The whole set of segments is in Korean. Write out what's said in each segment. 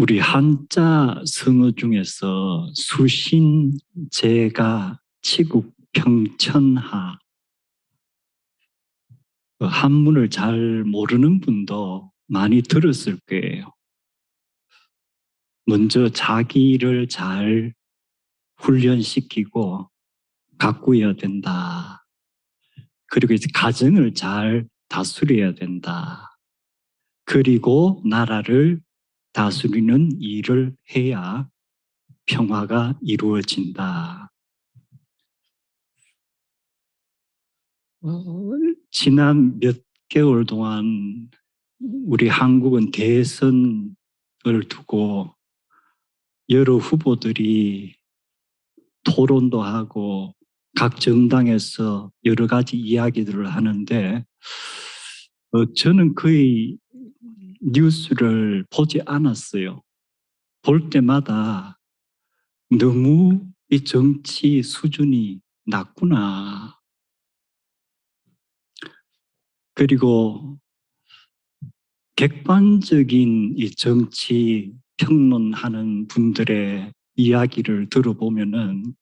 우리 한자 성어 중에서 수신 제가 치국 평천하 그 한문을 잘 모르는 분도 많이 들었을 거예요. 먼저 자기를 잘 훈련시키고 가꾸어야 된다. 그리고 이제 가정을 잘 다스려야 된다. 그리고 나라를 다스리는 일을 해야 평화가 이루어진다. 어, 지난 몇 개월 동안 우리 한국은 대선을 두고 여러 후보들이 토론도 하고 각 정당에서 여러 가지 이야기들을 하는데 어, 저는 거의 뉴스를 보지 않았어요. 볼 때마다 너무 이 정치 수준이 낮구나. 그리고 객관적인 이 정치 평론하는 분들의 이야기를 들어보면은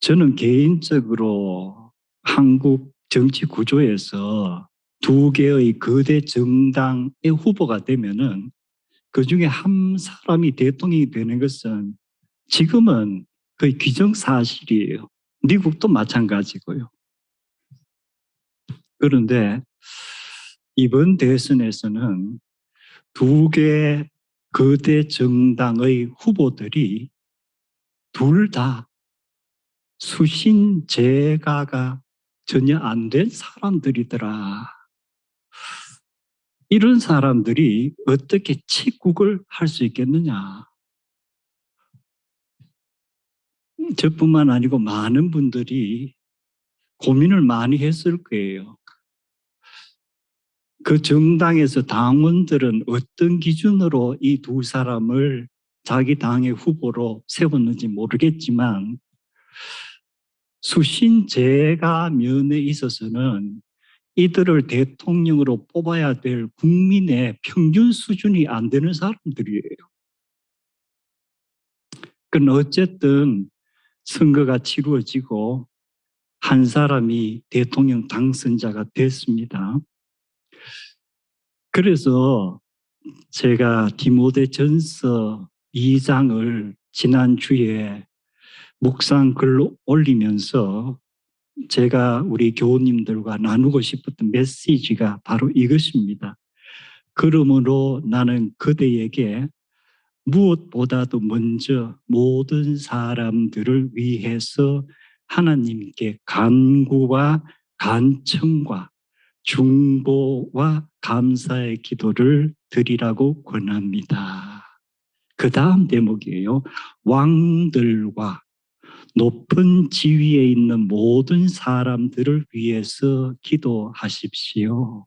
저는 개인적으로 한국 정치 구조에서 두 개의 거대 정당의 후보가 되면은 그 중에 한 사람이 대통령이 되는 것은 지금은 거의 기정사실이에요. 미국도 마찬가지고요. 그런데 이번 대선에서는 두 개 거대 정당의 후보들이 둘 다 수신제가가 전혀 안 된 사람들이더라. 이런 사람들이 어떻게 치국을 할 수 있겠느냐. 저뿐만 아니고 많은 분들이 고민을 많이 했을 거예요. 그 정당에서 당원들은 어떤 기준으로 이 두 사람을 자기 당의 후보로 세웠는지 모르겠지만 수신제가 면에 있어서는 이들을 대통령으로 뽑아야 될 국민의 평균 수준이 안 되는 사람들이에요. 그건 어쨌든 선거가 치루어지고 한 사람이 대통령 당선자가 됐습니다. 그래서 제가 디모데 전서 2장을 지난주에 묵상 글로 올리면서 제가 우리 교우님들과 나누고 싶었던 메시지가 바로 이것입니다. 그러므로 나는 그대에게 무엇보다도 먼저 모든 사람들을 위해서 하나님께 간구와 간청과 중보와 감사의 기도를 드리라고 권합니다. 그 다음 대목이에요. 왕들과 높은 지위에 있는 모든 사람들을 위해서 기도하십시오.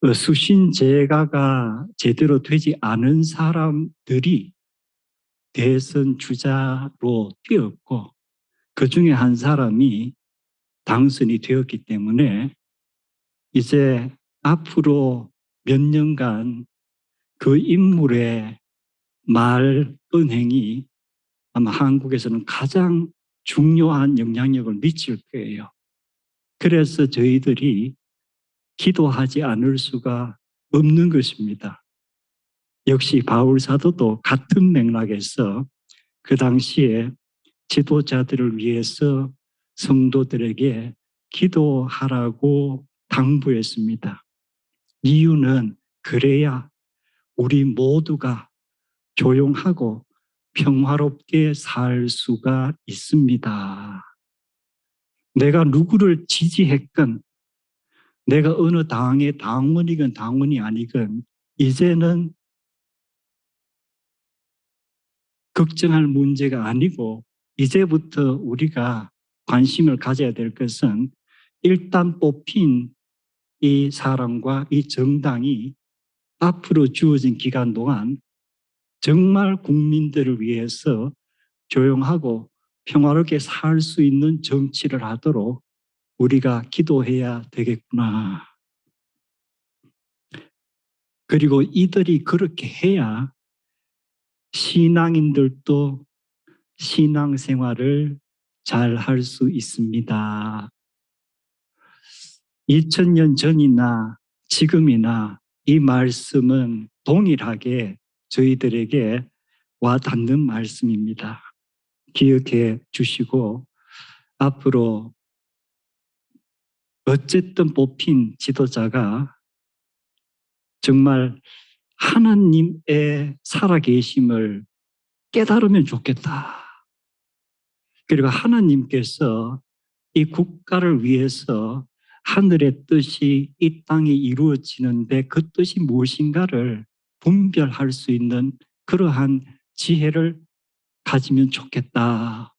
어, 수신 제가가 제대로 되지 않은 사람들이 대선 주자로 뛰었고 그 중에 한 사람이 당선이 되었기 때문에 이제 앞으로 몇 년간 그 인물의 말, 은행이 아마 한국에서는 가장 중요한 영향력을 미칠 거예요. 그래서 저희들이 기도하지 않을 수가 없는 것입니다. 역시 바울 사도도 같은 맥락에서 그 당시에 지도자들을 위해서 성도들에게 기도하라고 당부했습니다. 이유는 그래야 우리 모두가 조용하고 평화롭게 살 수가 있습니다. 내가 누구를 지지했건, 내가 어느 당의 당원이건 당원이 아니건, 이제는 걱정할 문제가 아니고, 이제부터 우리가 관심을 가져야 될 것은 일단 뽑힌 이 사람과 이 정당이 앞으로 주어진 기간 동안 정말 국민들을 위해서 조용하고 평화롭게 살 수 있는 정치를 하도록 우리가 기도해야 되겠구나. 그리고 이들이 그렇게 해야 신앙인들도 신앙생활을 잘 할 수 있습니다. 2000년 전이나 지금이나 이 말씀은 동일하게 저희들에게 와 닿는 말씀입니다. 기억해 주시고 앞으로 어쨌든 뽑힌 지도자가 정말 하나님의 살아계심을 깨달으면 좋겠다. 그리고 하나님께서 이 국가를 위해서 하늘의 뜻이 이 땅에 이루어지는데 그 뜻이 무엇인가를 분별할 수 있는 그러한 지혜를 가지면 좋겠다.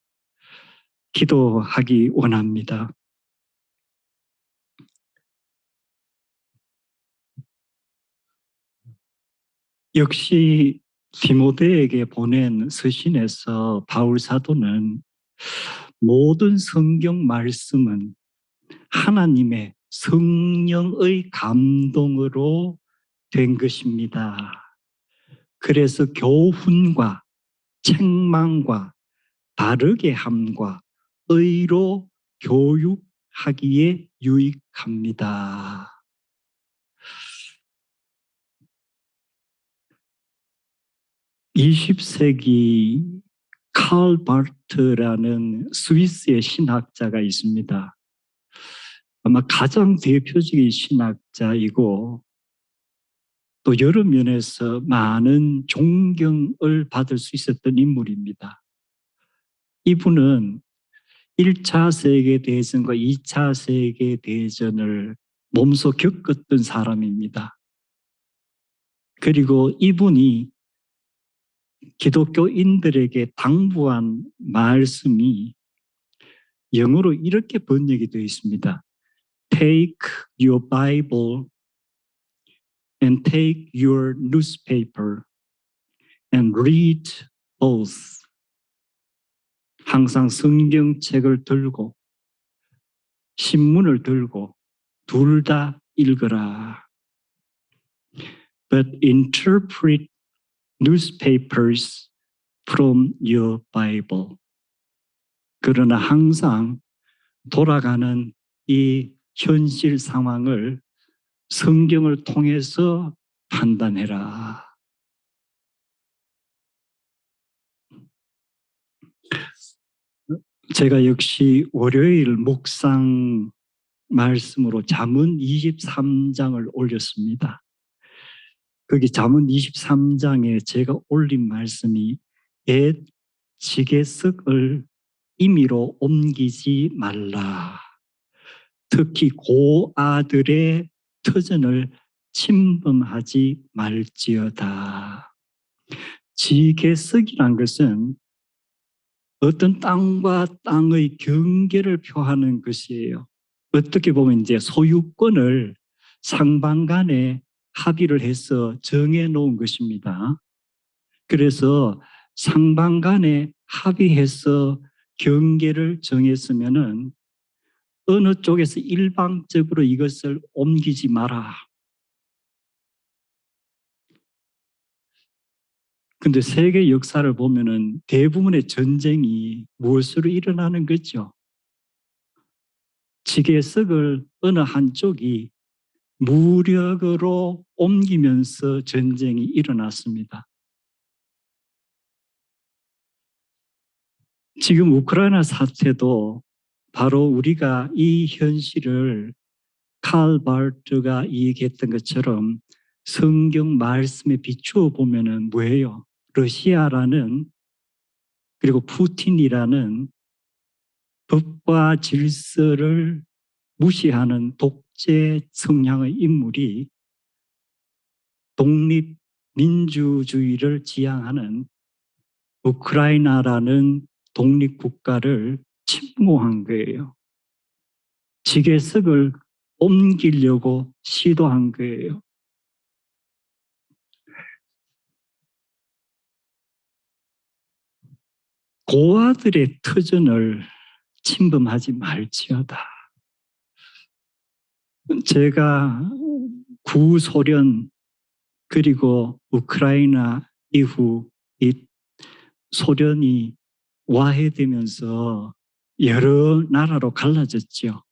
기도하기 원합니다. 역시 디모데에게 보낸 서신에서 바울 사도는 모든 성경 말씀은 하나님의 성령의 감동으로 된 것입니다. 그래서 교훈과 책망과 바르게 함과 의로 교육하기에 유익합니다. 20세기 칼 바르트라는 스위스의 신학자가 있습니다. 아마 가장 대표적인 신학자이고 또 여러 면에서 많은 존경을 받을 수 있었던 인물입니다. 이분은 1차 세계대전과 2차 세계대전을 몸소 겪었던 사람입니다. 그리고 이분이 기독교인들에게 당부한 말씀이 영어로 이렇게 번역이 되어 있습니다. Take your Bible and take your newspaper and read both. 항상 성경책을 들고 신문을 들고 둘 다 읽어라. But interpret newspapers from your Bible. 그러나 항상 돌아가는 이 현실 상황을 성경을 통해서 판단해라. 제가 역시 월요일 묵상 말씀으로 잠언 23장을 올렸습니다. 거기 잠언 23장에 제가 올린 말씀이 옛 지게석을 임의로 옮기지 말라. 특히 고아들의 터전을 침범하지 말지어다. 지게석이란 것은 어떤 땅과 땅의 경계를 표하는 것이에요. 어떻게 보면 이제 소유권을 상방 간에 합의를 해서 정해 놓은 것입니다. 그래서 상방 간에 합의해서 경계를 정했으면은 어느 쪽에서 일방적으로 이것을 옮기지 마라. 근데 세계 역사를 보면은 대부분의 전쟁이 무엇으로 일어나는 거죠? 지게석을 어느 한쪽이 무력으로 옮기면서 전쟁이 일어났습니다. 지금 우크라이나 사태도 바로 우리가 이 현실을 칼 바르트가 얘기했던 것처럼 성경 말씀에 비추어 보면은 뭐예요? 러시아라는 그리고 푸틴이라는 법과 질서를 무시하는 독재 성향의 인물이 독립 민주주의를 지향하는 우크라이나라는 독립국가를 침공한 거예요. 지게석을 옮기려고 시도한 거예요. 고아들의 터전을 침범하지 말지어다. 제가 구소련 그리고 우크라이나 이후 이 소련이 와해되면서 여러 나라로 갈라졌죠.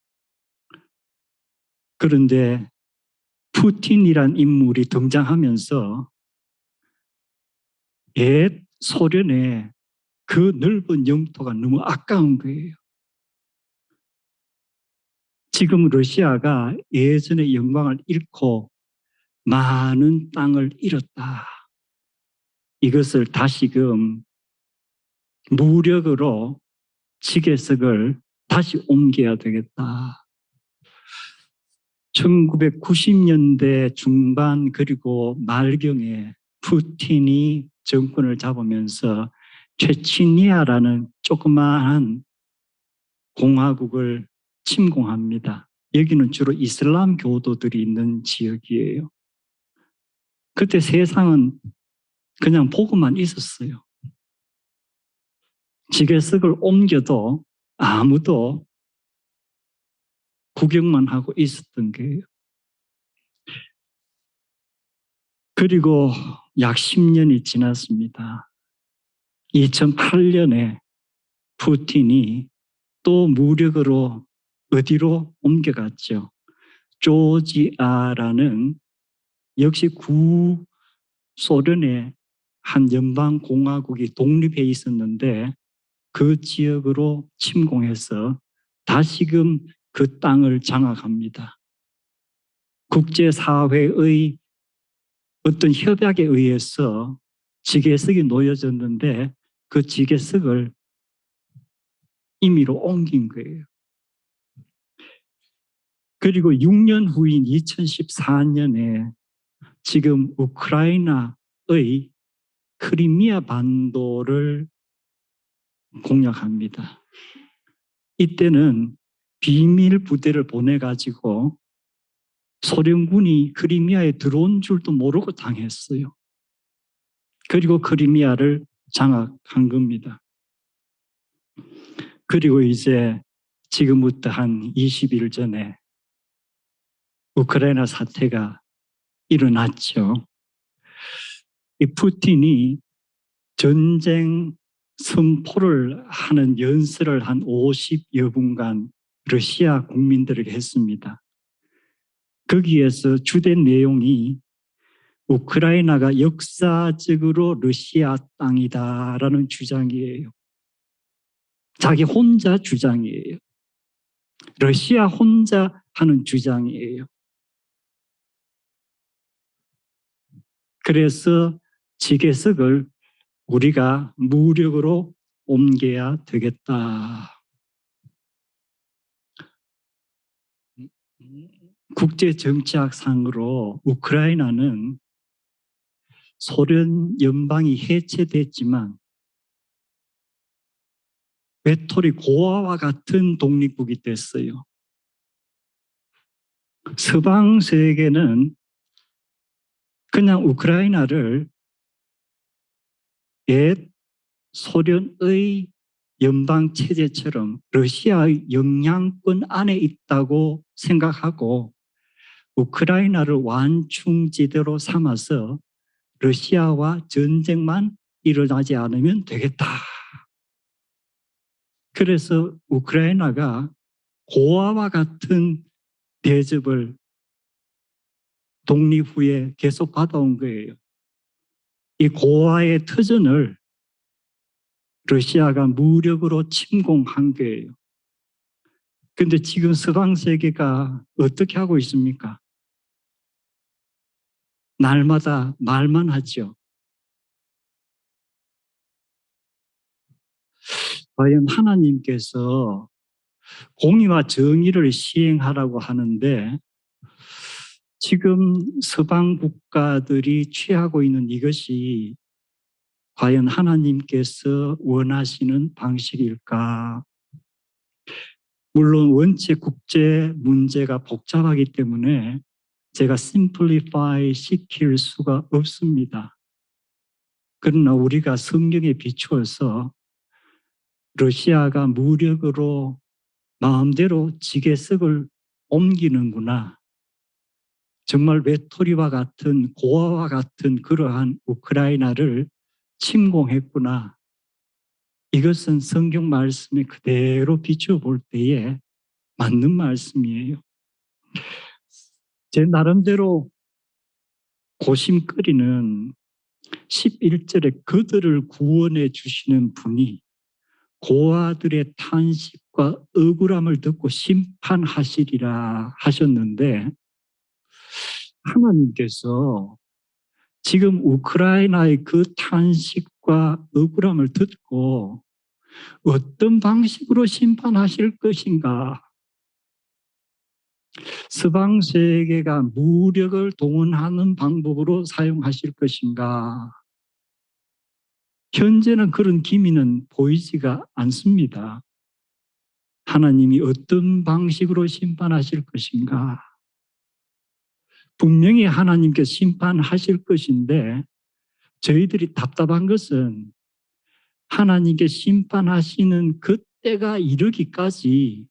그런데 푸틴이란 인물이 등장하면서 옛 소련의 그 넓은 영토가 너무 아까운 거예요. 지금 러시아가 예전의 영광을 잃고 많은 땅을 잃었다. 이것을 다시금 무력으로 지게석을 다시 옮겨야 되겠다. 1990년대 중반 그리고 말경에 푸틴이 정권을 잡으면서 체치니아라는 조그마한 공화국을 침공합니다. 여기는 주로 이슬람 교도들이 있는 지역이에요. 그때 세상은 그냥 보고만 있었어요. 지게석을 옮겨도 아무도 구경만 하고 있었던 거예요. 그리고 약 10년이 지났습니다. 2008년에 푸틴이 또 무력으로 어디로 옮겨갔죠? 조지아라는 역시 구 소련의 한 연방공화국이 독립해 있었는데 그 지역으로 침공해서 다시금 그 땅을 장악합니다. 국제사회의 어떤 협약에 의해서 지게석이 놓여졌는데 그 지게석을 임의로 옮긴 거예요. 그리고 6년 후인 2014년에 지금 우크라이나의 크리미아 반도를 공략합니다. 이때는 비밀 부대를 보내가지고 소련군이 크리미아에 들어온 줄도 모르고 당했어요. 그리고 크리미아를 장악한 겁니다. 그리고 이제 지금부터 한 20일 전에 우크라이나 사태가 일어났죠. 이 푸틴이 전쟁 선포를 하는 연설을 한 50여 분간 러시아 국민들에게 했습니다. 거기에서 주된 내용이 우크라이나가 역사적으로 러시아 땅이다라는 주장이에요. 자기 혼자 주장이에요. 러시아 혼자 하는 주장이에요. 그래서 지게석을 우리가 무력으로 옮겨야 되겠다. 국제 정치학상으로 우크라이나는 소련 연방이 해체됐지만 외톨이 고아와 같은 독립국이 됐어요. 서방 세계는 그냥 우크라이나를 옛 소련의 연방 체제처럼 러시아의 영향권 안에 있다고 생각하고 우크라이나를 완충지대로 삼아서 러시아와 전쟁만 일어나지 않으면 되겠다. 그래서 우크라이나가 고아와 같은 대접을 독립 후에 계속 받아온 거예요. 이 고아의 터전을 러시아가 무력으로 침공한 거예요. 근데 지금 서방 세계가 어떻게 하고 있습니까? 날마다 말만 하죠. 과연 하나님께서 공의와 정의를 시행하라고 하는데 지금 서방 국가들이 취하고 있는 이것이 과연 하나님께서 원하시는 방식일까? 물론 원체 국제 문제가 복잡하기 때문에 제가 심플리파이 시킬 수가 없습니다. 그러나 우리가 성경에 비추어서 러시아가 무력으로 마음대로 지게석을 옮기는구나. 정말 외톨이와 같은 고아와 같은 그러한 우크라이나를 침공했구나. 이것은 성경 말씀에 그대로 비춰볼 때에 맞는 말씀이에요. 제 나름대로 고심거리는 11절에 그들을 구원해 주시는 분이 고아들의 탄식과 억울함을 듣고 심판하시리라 하셨는데 하나님께서 지금 우크라이나의 그 탄식과 억울함을 듣고 어떤 방식으로 심판하실 것인가? 서방 세계가 무력을 동원하는 방법으로 사용하실 것인가? 현재는 그런 기미는 보이지가 않습니다. 하나님이 어떤 방식으로 심판하실 것인가? 분명히 하나님께 심판하실 것인데 저희들이 답답한 것은 하나님께 심판하시는 그때가 이르기까지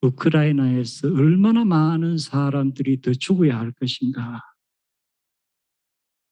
우크라이나에서 얼마나 많은 사람들이 더 죽어야 할 것인가.